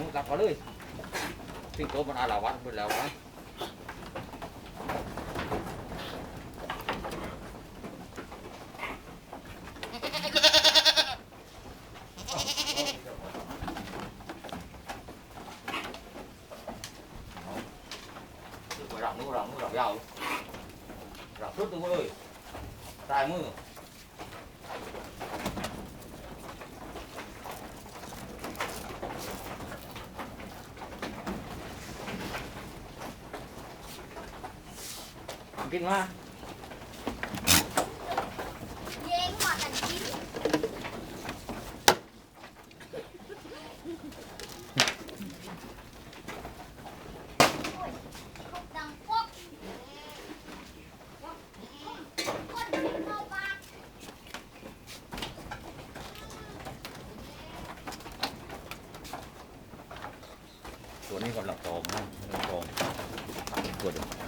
มึงกลับมาเลยสิงโตมันอาลาวัดไปแล้ววะหลังนู้นหลังนู้นหลังยาวหลังสุดตัวเลยตายมือ กินมาเย้งมากันกินโอ้ยเขาดังป๊อกคนเข้าปากตัวนี้กำลังโตมนะกำลังโตมตัวเดียว